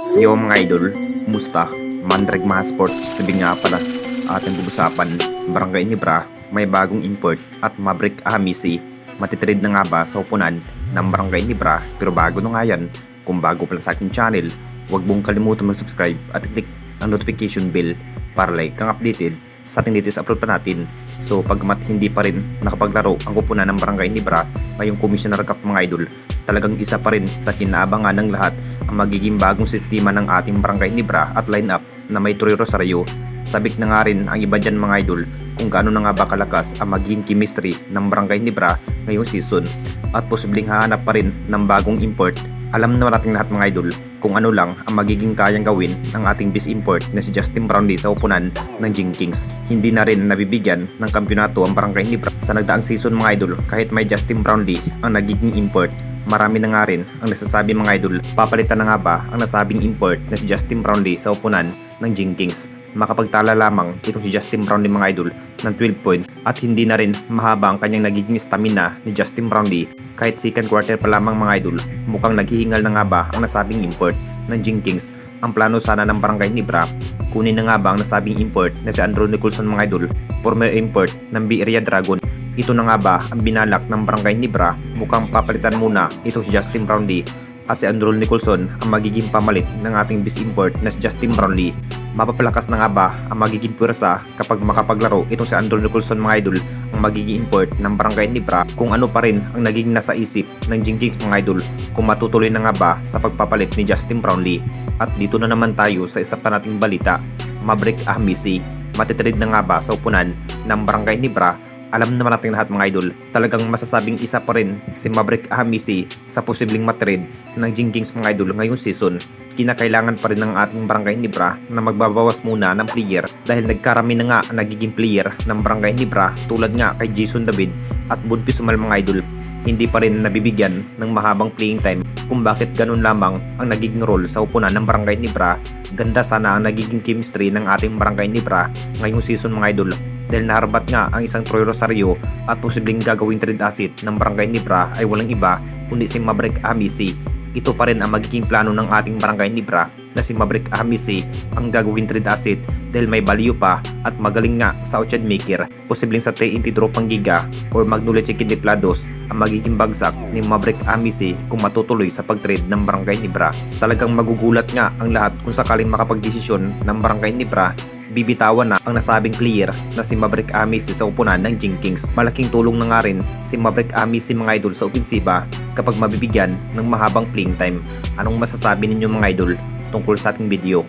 Yo mga idol, musta? Mandrag mga sports, tabi nga pala. Ating pupusapan, Barangay Nibra, may bagong import at Maverick Ahamisi, matitrade na nga ba sa upunan ng Barangay Nibra pero bago na nga yan, kung bago pala sa aking channel, huwag mong kalimutan mag-subscribe at click ang notification bell para like kang updated sa ating latest upload pa natin. So pagmat hindi pa rin nakapaglaro ang kupunan ng Barangay Nibra ngayong Commissioner Cup mga idol, talagang isa pa rin sa kinaabangan ng lahat ang magiging bagong sistema ng ating Barangay Nibra at lineup na may Troy Rosario. Sabik na nga rin ang iba dyan mga idol kung gaano na nga ba kalakas ang magiging chemistry ng Barangay Nibra ngayong season at posibleng hahanap pa rin ng bagong import alam naman natin lahat mga idol kung ano lang ang magiging kayang gawin ng ating bis import na si Justin Brownlee sa upunan ng Jing Kings. Hindi na rin nabibigyan ng kampyonato ang Barangay Nibra sa nagdaang season mga idol kahit may Justin Brownlee ang nagiging import. Marami na nga rin ang nasasabi mga idol. Papalitan na nga ba ang nasabing import na si Justin Brownlee sa upunan ng Jing Kings. Makapagtala lamang itong si Justin Brownlee mga idol ng 12 points at hindi na rin mahaba ang kanyang nagiging stamina ni Justin Brownlee kahit second quarter pa lamang mga idol mukhang naghihingal na nga ba ang nasabing import ng Jing Kings? Ang plano sana ng barangay Nibra kunin na nga ba ang nasabing import na si Andrew Nicholson mga idol former import ng B Area Dragon ito na nga ba ang binalak ng barangay Nibra mukhang papalitan muna itong si Justin Brownlee at si Andrew Nicholson ang magiging pamalit ng ating bis import na si Justin Brownlee. Mapapalakas na nga ba ang magiging pwersa kapag makapaglaro itong si Andrew Nicholson mga idol ang magiging import ng Barangay Nibra kung ano pa rin ang naging nasa isip ng Jinkies mga idol kung matutuloy na nga ba sa pagpapalit ni Justin Brownlee? At dito na naman tayo sa isa pa nating balita Maverick Ahmisi. Matitrade na nga ba sa upunan ng Barangay Nibra alam naman natin lahat mga idol, talagang masasabing isa pa rin si Maverick Ahamisi sa posibleng matrade ng Jinggings mga idol ngayong season. Kinakailangan pa rin ng ating Barangay Nibra na magbabawas muna ng player dahil nagkarami na nga nagiging player ng Barangay Nibra tulad nga kay Jason David at Budpi Sumal mga idol. Hindi pa rin nabibigyan ng mahabang playing time kung bakit ganun lamang ang nagiging role sa upunan ng Barangay Nibra. Ganda sana ang nagiging chemistry ng ating Barangay Nibra ngayong season mga idol dahil naharbat nga ang isang Troy Rosario at posibleng gagawing trade asset ng Barangay Nibra ay walang iba kundi si Maverick Amisi. Ito pa rin ang magiging plano ng ating Barangay Nibra na si Maverick Amisi ang gagawing trade asset dahil may value pa at magaling nga sa outside maker. Posibleng sa TNT draw pang giga or Magnolia Chicken Deplados ang magiging bagsak ni Maverick Amisi kung matutuloy sa pagtrade ng Barangay Nibra. Talagang magugulat nga ang lahat kung sakaling makapagdesisyon ng Barangay Nibra bibitawan na ang nasabing player na si Maverick Amisi sa upunan ng Jing Kings. Malaking tulong na nga rin si Maverick Amisi mga idol sa opensiba kapag mabibigyan ng mahabang playing time. Anong masasabi ninyo mga idol tungkol sa ating video?